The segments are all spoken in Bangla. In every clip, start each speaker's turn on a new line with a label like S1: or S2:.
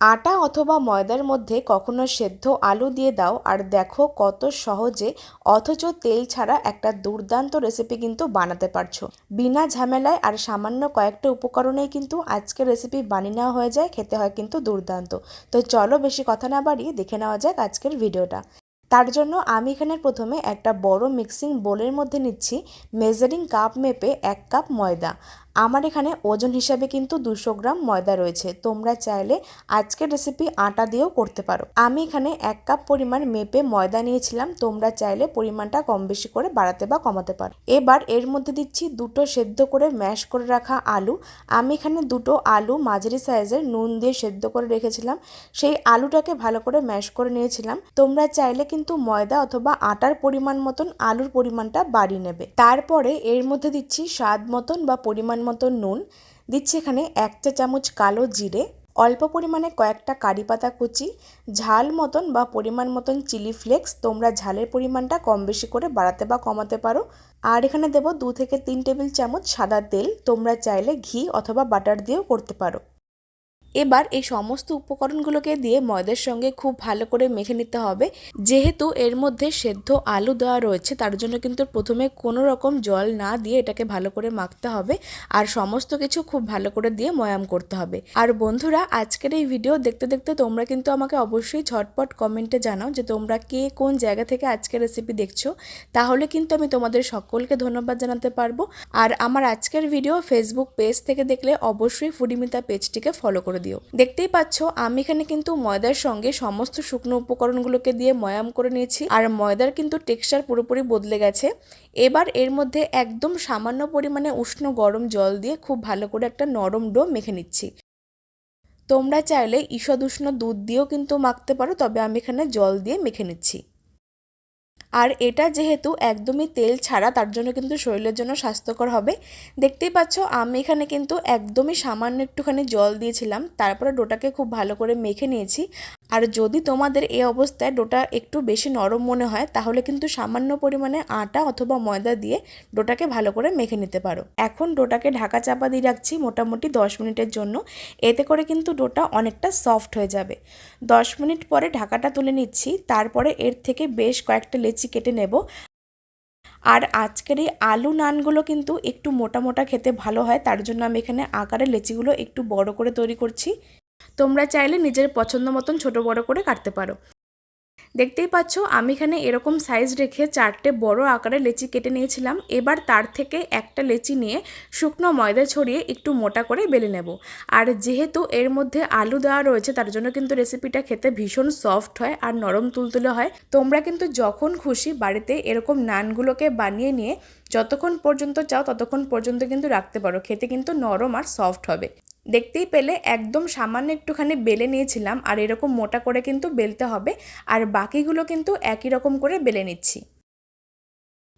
S1: আটা অথবা ময়দার মধ্যে কখনো সেদ্ধ আলু দিয়ে দাও আর দেখো কত সহজে, অথচ তেল ছাড়া একটা দুর্দান্ত রেসিপি কিন্তু বানাতে পারছ। বিনা ঝামেলায় আর সামান্য কয়েকটা উপকরণেই কিন্তু আজকের রেসিপি বানিয়ে নেওয়া হয়ে যায়, খেতে হয় কিন্তু দুর্দান্ত। তো চলো বেশি কথা না বাড়িয়ে দেখে নেওয়া যাক আজকের ভিডিওটা তার জন্য আমি এখানে প্রথমে একটা বড় মিক্সিং বোলের মধ্যে নিচ্ছি মেজারিং কাপ মেপে এক কাপ ময়দা। আমার এখানে ওজন হিসাবে কিন্তু দুশো গ্রাম ময়দা রয়েছে। তোমরা চাইলে আজকের রেসিপি আটা দিয়েও করতে পারো। আমি এখানে এক কাপ পরিমাণ মেপে ময়দা নিয়েছিলাম। তোমরা চাইলে পরিমাণটা কম বেশি করে বাড়াতে বা কমাতে পারো। এবার এর মধ্যে দিচ্ছি দুটো সেদ্ধ করে ম্যাশ করে রাখা আলু। আমি এখানে দুটো আলু মাঝারি সাইজের নুন দিয়ে সেদ্ধ করে রেখেছিলাম। সেই আলুটাকে ভালো করে ম্যাশ করে নিয়েছিলাম। তোমরা চাইলে কিন্তু ময়দা অথবা আটার পরিমাণ মতন আলুর পরিমাণটা বাড়িয়ে নেবে। তারপরে এর মধ্যে দিচ্ছি স্বাদ মতন বা পরিমাণ মতন নুন, দিচ্ছি এখানে এক চা চামচ কালো জিরে, অল্প পরিমাণে কয়েকটা কারি পাতা কুচি, ঝাল মতন বা পরিমাণ মতন চিলি ফ্লেক্স, তোমরা ঝালের পরিমাণটা কম বেশি করে বাড়াতে বা কমাতে পারো। আর এখানে দেব দু থেকে তিন টেবিল চামচ সাদা তেল, তোমরা চাইলে ঘি অথবা বাটার দিয়েও করতে পারো। এবার এই সমস্ত উপকরণগুলোকে দিয়ে ময়দার সঙ্গে খুব ভালো করে মেখে নিতে হবে। যেহেতু এর মধ্যে সেদ্ধ আলু দেওয়া রয়েছে, তার জন্য কিন্তু প্রথমে কোনো রকম জল না দিয়ে এটাকে ভালো করে মাখতে হবে আর সমস্ত কিছু খুব ভালো করে দিয়ে ময়াম করতে হবে। আর বন্ধুরা, আজকের এই ভিডিও দেখতে দেখতে তোমরা কিন্তু আমাকে অবশ্যই ঝটপট কমেন্টে জানাও যে তোমরা কে কোন জায়গা থেকে আজকের রেসিপি দেখছ। তাহলে কিন্তু আমি তোমাদের সকলকে ধন্যবাদ জানাতে পারব। আর আমার আজকের ভিডিও ফেসবুক পেজ থেকে দেখলে অবশ্যই ফুডিমিতা পেজটিকে ফলো করে দিও দেখতেই পাচ্ছ, আমি এখানে কিন্তু ময়দার সঙ্গে সমস্ত শুকনো উপকরণগুলোকে দিয়ে ময়াম করে নিয়েছি, আর ময়দার কিন্তু টেক্সচার পুরোপুরি বদলে গেছে। এবার এর মধ্যে একদম সামান্য পরিমাণে উষ্ণ গরম জল দিয়ে খুব ভালো করে একটা নরম ডো মেখে নিচ্ছি। তোমরা চাইলে ঈষদ উষ্ণ দুধ দিয়েও কিন্তু মাখতে পারো, তবে আমি এখানে জল দিয়ে মেখে নিচ্ছি। আর এটা যেহেতু একদমই তেল ছাড়া, তার জন্য কিন্তু শরীরের জন্য স্বাস্থ্যকর হবে। দেখতেই পাচ্ছ, আমি এখানে কিন্তু একদমই সামান্য একটুখানি জল দিয়েছিলাম, তারপরে ডোটাকে খুব ভালো করে মেখে নিয়েছি। আর যদি তোমাদের এই অবস্থায় ডোটা একটু বেশি নরম মনে হয়, তাহলে কিন্তু সামান্য পরিমাণে আটা অথবা ময়দা দিয়ে ডোটাকে ভালো করে মেখে নিতে পারো। এখন ডোটাকে ঢাকা চাপা দিয়ে রাখছি মোটামুটি দশ মিনিটের জন্য। এতে করে কিন্তু ডোটা অনেকটা সফট হয়ে যাবে। দশ মিনিট পরে ঢাকাটা তুলে নিচ্ছি। তারপরে এর থেকে বেশ কয়েকটা লেচি কেটে নেব। আর আজকের এই আলু নানগুলো কিন্তু একটু মোটা মোটা খেতে ভালো হয়। তার জন্য আমি এখানে আকারের লেচিগুলো একটু বড় করে তৈরি করছি। তোমরা চাইলে নিজের পছন্দ মতন ছোটো বড় করে কাটতে পারো। দেখতেই পাচ্ছ, আমি এখানে এরকম সাইজ রেখে চারটে বড় আকারে লেচি কেটে নিয়েছিলাম। এবার তার থেকে একটা লেচি নিয়ে শুকনো ময়দা ছড়িয়ে একটু মোটা করে বেলে নেব। আর যেহেতু এর মধ্যে আলু দেওয়া রয়েছে, তার জন্য কিন্তু রেসিপিটা খেতে ভীষণ সফট হয় আর নরম তুলতুলে হয়। তোমরা কিন্তু যখন খুশি বাড়িতে এরকম নানগুলোকে বানিয়ে নিয়ে যতক্ষণ পর্যন্ত চাও, ততক্ষণ পর্যন্ত কিন্তু রাখতে পারো। খেতে কিন্তু নরম আর সফট হবে। দেখতেই পেলে একদম সামান্য একটুখানি বেলে নিয়েছিলাম আর এরকম মোটা করে কিন্তু বেলতে হবে আর বাকিগুলো কিন্তু একই রকম করে বেলে নিচ্ছি।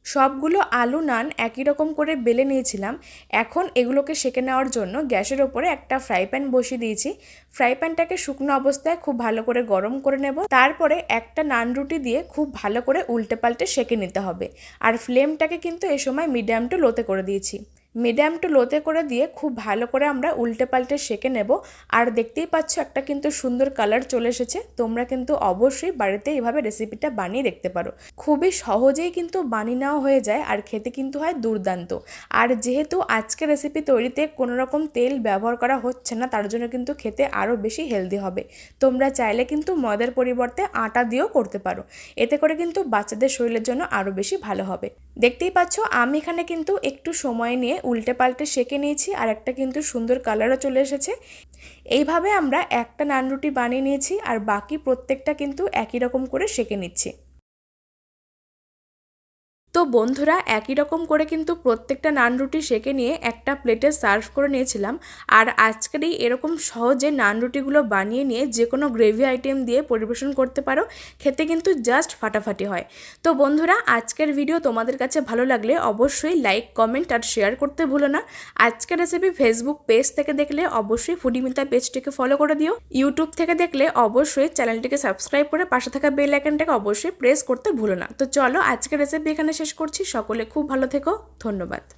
S1: সবগুলো আলু, নান একই রকম করে বেলে নিয়েছিলাম। এখন এগুলোকে সেঁকে নেওয়ার জন্য গ্যাসের ওপরে একটা ফ্রাই প্যান বসিয়ে দিয়েছি। ফ্রাই প্যানটাকে শুকনো অবস্থায় খুব ভালো করে গরম করে নেব। তারপরে একটা নান রুটি দিয়ে খুব ভালো করে উল্টে পাল্টে সেঁকে নিতে হবে। আর ফ্লেমটাকে কিন্তু এ সময় মিডিয়াম টু লোতে করে দিয়েছি। মিডিয়াম টু লোতে করে দিয়ে খুব ভালো করে আমরা উল্টে পাল্টে সেঁকে নেব। আর দেখতেই পাচ্ছ একটা কিন্তু সুন্দর কালার চলে এসেছে। তোমরা কিন্তু অবশ্যই বাড়িতে এইভাবে রেসিপিটা বানিয়ে দেখতে পারো। খুবই সহজেই কিন্তু বানিয়ে নেওয়া হয়ে যায় আর খেতে কিন্তু হয় দুর্দান্ত। আর যেহেতু আজকে রেসিপি তৈরিতে কোনো রকম তেল ব্যবহার করা হচ্ছে না, তার জন্য কিন্তু খেতে আরও বেশি হেলদি হবে। তোমরা চাইলে কিন্তু ময়দার পরিবর্তে আটা দিয়েও করতে পারো। এতে করে কিন্তু বাচ্চাদের শরীরের জন্য আরও বেশি ভালো হবে। দেখতেই পাচ্ছ আমি এখানে কিন্তু একটু সময় নিয়ে উল্টে পাল্টে সেঁকে নিয়েছি আর একটা কিন্তু সুন্দর কালারও চলে এসেছে। এইভাবে আমরা একটা নান রুটি বানিয়ে নিয়েছি আর বাকি প্রত্যেকটা কিন্তু একই রকম করে সেঁকে নিচ্ছি। তো বন্ধুরা, একই রকম করে কিন্তু প্রত্যেকটা নান রুটি সেঁকে নিয়ে একটা প্লেটে সার্ভ করে নিয়েছিলাম। আর আজকের এই এরকম সহজে নান রুটিগুলো বানিয়ে নিয়ে যে কোনো গ্রেভি আইটেম দিয়ে পরিবেশন করতে পারো, খেতে কিন্তু জাস্ট ফাটাফাটি হয়। তো বন্ধুরা, আজকের ভিডিও তোমাদের কাছে ভালো লাগলে অবশ্যই লাইক, কমেন্ট আর শেয়ার করতে ভুলো না। আজকের রেসিপি ফেসবুক পেজ থেকে দেখলে অবশ্যই ফুডিমিতা পেজটিকে ফলো করে দিও। ইউটিউব থেকে দেখলে অবশ্যই চ্যানেলটিকে সাবস্ক্রাইব করে পাশে থাকা বেল আইকনটাকে অবশ্যই প্রেস করতে ভুলো না। তো চলো, আজকের রেসিপি এখানে শেষ করছি। সকলে খুব ভালো থেকো। ধন্যবাদ।